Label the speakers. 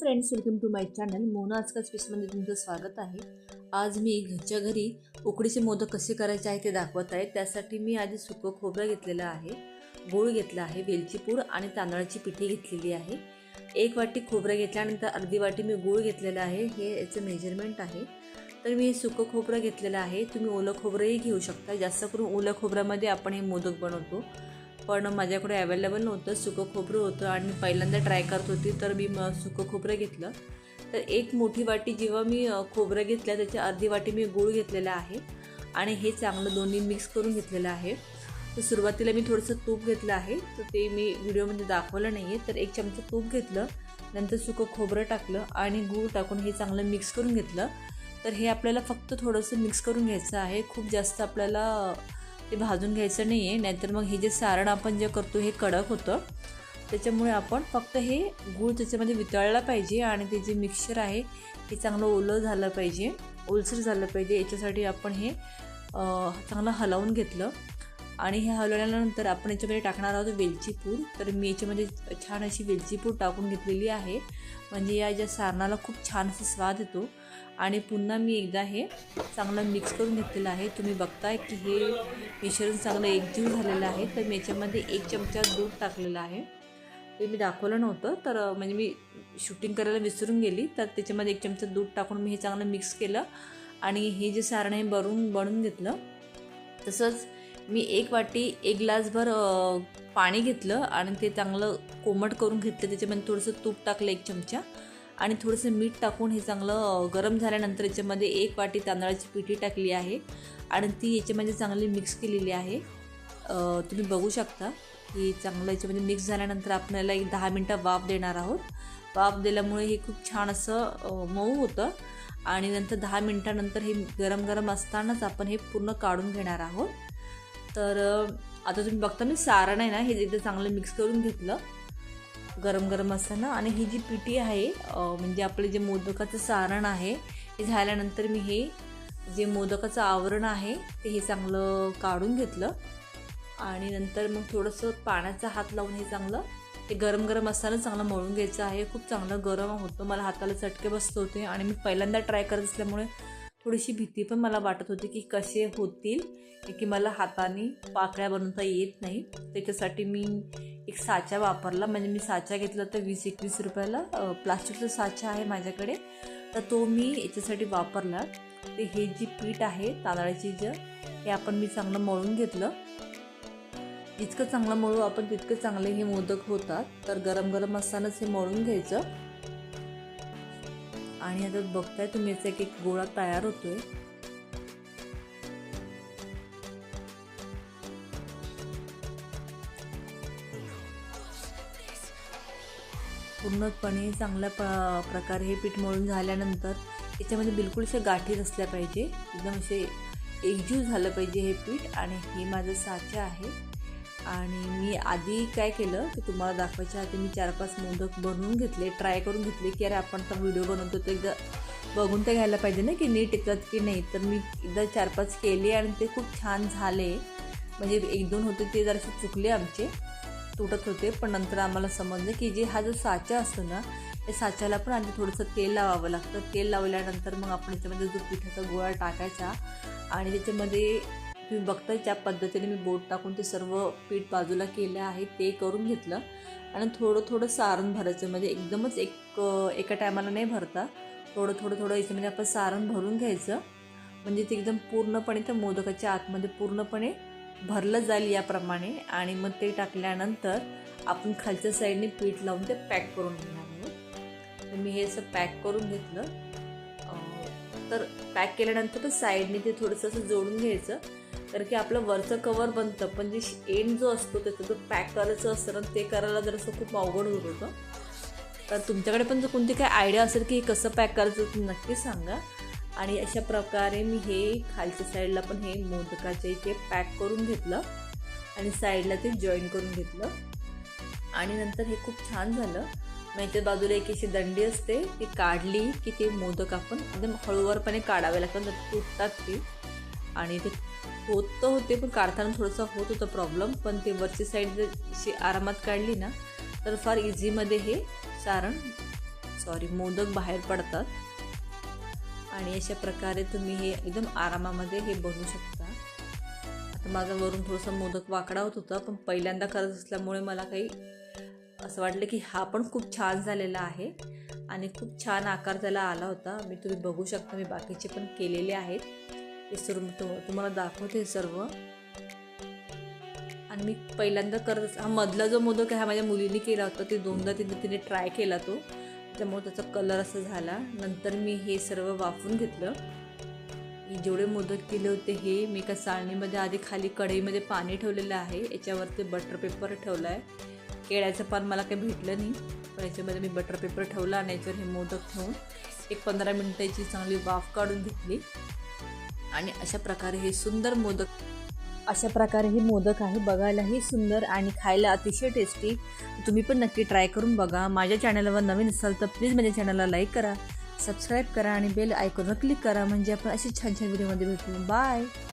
Speaker 1: Friends welcome to my channel Mona आजकाल स्पेसमध्ये तुमचं स्वागत आहे. आज मी घरच्या घरी उकडीचे मोदक कसे करायचे आहे ते दाखवत आहे. त्यासाठी मी आधी सुकं खोबरं घेतलेलं आहे गूळ घेतला आहे वेलची पूड आणि तांदळाची पिठी घेतलेली आहे. एक वाटी खोबरं घेतल्यानंतर अर्धी वाटी मी गूळ घेतलेलं आहे. हे याचं मेजरमेंट आहे. तर मी सुकं खोबरं घेतलेलं आहे. तुम्ही ओलं खोबरंही घेऊ शकता. जास्त करून ओलं खोबऱ्यामध्ये आपण हे मोदक बनवतो. पण माझ्याकडे अवेलेबल नव्हतं सुकं खोबरं होतं आणि पहिल्यांदा ट्राय करत होती तर मी म सुकं खोबरं घेतलं. तर एक मोठी वाटी जेव्हा मी खोबरं घेतलं त्याची अर्धी वाटी मी गूळ घेतलेला आहे आणि हे चांगलं दोन्ही मिक्स करून घेतलेलं आहे. तर सुरुवातीला मी थोडंसं तूप घेतलं आहे तर ते मी व्हिडिओमध्ये दाखवलं नाही आहे तर एक चमचा तूप घेतलं नंतर सुकं खोबरं टाकलं आणि गूळ टाकून हे चांगलं मिक्स करून घेतलं. तर हे आपल्याला फक्त थोडंसं मिक्स करून घ्यायचं आहे खूप जास्त आपल्याला ते भाजून घ्यायचं नाही आहे नाहीतर मग हे जे सारण आपण जे करतो हे कडक होतं. त्याच्यामुळे आपण फक्त हे गूळ त्याच्यामध्ये वितळला पाहिजे आणि ते जे मिक्सचर आहे हे चांगलं ओलं झालं पाहिजे ओलसर झालं पाहिजे. याच्यासाठी आपण हे चांगलं हलवून घेतलं. आणि हे हलवल्यानंतर आपण याच्यामध्ये टाकणार आहोत वेलचीपूड तर मी याच्यामध्ये छान अशी वेलचीपूड टाकून घेतलेली आहे. म्हणजे या ज्या सारणाला खूप छान असा स्वाद येतो. आणि पुन्हा मी एकदा हे चांगलं मिक्स करून घेतलेलं आहे. तुम्ही बघताय की हे मिश्रण चांगलं एकजीव झालेलं आहे. तर मी याच्यामध्ये एक चमचा दूध टाकलेलं आहे. ते मी दाखवलं नव्हतं. तर म्हणजे मी शूटिंग करायला विसरून गेली. तर त्याच्यामध्ये एक चमचा दूध टाकून मी हे चांगलं मिक्स केलं. आणि हे जे सारण आहे भरून बनवून घेतलं. तसंच मी एक वाटी एक ग्लासभर पाणी घेतलं आणि ते चांगलं कोमट करून घेतलं. त्याच्यामध्ये थोडंसं तूप टाकलं एक चमचा आणि थोडंसं मीठ टाकून हे चांगलं गरम झाल्यानंतर याच्यामध्ये एक वाटी तांदळाची पिठी टाकली आहे आणि ती याच्यामध्ये चांगली मिक्स केलेली आहे. तुम्ही बघू शकता की चांगलं याच्यामध्ये मिक्स झाल्यानंतर आपल्याला एक दहा मिनटं वाफ देणार आहोत. वाफ दिल्यामुळे हे खूप छान असं मऊ होतं आणि नंतर दहा मिनटानंतर हे गरम गरम असतानाच आपण हे पूर्ण काढून घेणार आहोत. तर आता तुम्ही बघता मी सारण आहे ना हे एकदा चांगलं मिक्स करून घेतलं गरम गरम असताना आणि ही जी पिठी आहे म्हणजे आपले जे मोदकाचं सारण आहे हे झाल्यानंतर मी हे जे मोदकाचं आवरण आहे ते हे चांगलं काढून घेतलं. आणि नंतर मग थोडंसं पाण्याचा हात लावून हे चांगलं ते गरम गरम असताना चांगलं मळून घ्यायचं आहे. खूप चांगलं गरम होतं. मला हाताला चटके बसत होते आणि मी पहिल्यांदा ट्राय करत असल्यामुळे थोडीशी भीती पण मला वाटत होती की कसे होतील की मला हाताने पाकळ्या बनवता येत नाही. त्याच्यासाठी मी एक साचा वापरला. म्हणजे मी साचा घेतला तर वीस एकवीस रुपयाला प्लास्टिकचा साचा आहे माझ्याकडे. तर तो मी याच्यासाठी वापरला. ते हे जी पीठ आहे तांदळाची ज हे आपण मी चांगलं मळून घेतलं. जितकं चांगलं मळू आपण तितकं चांगले हे मोदक होतात. तर गरम गरम असतानाच हे मळून घ्यायचं. आणि आता बघताय तुम्ही याचा एक एक गोळा तयार होतोय. पूर्णपणे चांगल्या प प्रकारे हे पीठ मळून झाल्यानंतर याच्यामध्ये बिलकुल अशा गाठी नसल्या पाहिजे. एकदम असे एकजीव झालं पाहिजे हे पीठ आणि हे माझं साचा आहे. आणि मी आधी काय केलं की तुम्हाला दाखवायच्या आधी मी चार पाच मोदक बनवून घेतले ट्राय करून घेतले की अरे आपण तर व्हिडिओ बनवतो तर एकदा बघून ते घ्यायला पाहिजे ना की नीट येतात की नाही. तर मी एकदा चार पाच केले आणि ते खूप छान झाले. म्हणजे एक दोन होते ते जरासे चुकले आमचे तुटत होते. पण नंतर आम्हाला समजलं की जे हा जो साचा असतो ना त्या साच्याला पण आधी थोडंसं तेल लावावं लागतं. तेल लावल्यानंतर मग आपण त्याच्यामध्ये जो पिठाचा गोळा टाकायचा आणि त्याच्यामध्ये तुम्ही बघताय ज्या पद्धतीने मी बोट टाकून ते सर्व पीठ बाजूला केलं आहे ते करून घेतलं. आणि थोडं थोडं सारण भरायचं म्हणजे एकदमच एक एका टायमाला नाही भरता. थोडं थोडं थोडं याच्यामध्ये आपण सारण भरून घ्यायचं. म्हणजे ते एकदम पूर्णपणे त्या मोदकाच्या आतमध्ये पूर्णपणे भरलं जाईल याप्रमाणे. आणि मग ते टाकल्यानंतर आपण खालच्या साईडने पीठ लावून ते पॅक करून घेणार आहोत. तर मी हे असं पॅक करून घेतलं. तर पॅक केल्यानंतर साईडने ते थोडंसं असं जोडून घ्यायचं. तर की आपलं वरचं कवर बनतं पण जे एंड जो असतो त्याचं जो पॅक करायचं असतं ना ते करायला जरासं खूप अवघड होत होतं तर तुमच्याकडे पण जर कोणती काय आयडिया असेल की हे कसं पॅक करायचं तुम्ही नक्की सांगा. आणि अशा प्रकारे मी हे खालच्या साईडला पण हे मोदकाचे इथे पॅक करून घेतलं आणि साईडला ते जॉईन करून घेतलं. आणि नंतर हे खूप छान झालं. मग याच्या बाजूला एक अशी दंडी असते ती काढली की ते मोदक आपण एकदम हळूवारपणे काढावे लागतात तर तुटतात ती. आणि ते होत तर होते पण काढताना थोडंसं होत होतं प्रॉब्लेम पण ते वरची साईड जर अशी आरामात काढली ना तर फार इझीमध्ये हे सारण सॉरी मोदक बाहेर पडतात. आणि अशा प्रकारे तुम्ही हे एकदम आरामामध्ये हे बनवू शकता. आता माझा वरून थोडासा मोदक वाकडा होत होता पण पहिल्यांदा करत असल्यामुळे मला काही असं वाटलं की हा पण खूप छान झालेला आहे. आणि खूप छान आकार त्याला आला होता. मी तुम्ही बघू शकता मी बाकीचे पण केलेले आहेत. विसरून तुम्हाला दाखवते सर्व. आणि मी पहिल्यांदा करत हा मधला जो मोदक हा माझ्या मुलीने केला होता. ते दोनदा तिने तिने ट्राय केला तो. त्यामुळे त्याचा कलर असा झाला. नंतर मी हे सर्व वाफून घेतलं. मी जेवढे मोदक केले होते हे मी एका चाळणीमध्ये आधी खाली कढईमध्ये पाणी ठेवलेलं आहे. याच्यावरती बटर पेपर ठेवला आहे केळ्याचं पान मला काही भेटलं नाही. पण याच्यामध्ये मी बटर पेपर ठेवला आणि याच्यावर हे मोदक ठेवून एक पंधरा मिनटाची चांगली वाफ काढून घेतली. आणि अशा प्रकारे हे सुंदर मोदक अशा प्रकारे हे मोदक आहे. बघायलाही सुंदर आणि खायला अतिशय टेस्टी तुम्ही पण नक्की ट्राय करून बघा. माझ्या चॅनलवर नवीन असाल तर प्लीज माझ्या चॅनलला लाईक करा. सबस्क्राईब करा आणि बेल आयकॉनवर क्लिक करा. म्हणजे आपण असे छान छान व्हिडिओमध्ये भेटू. बाय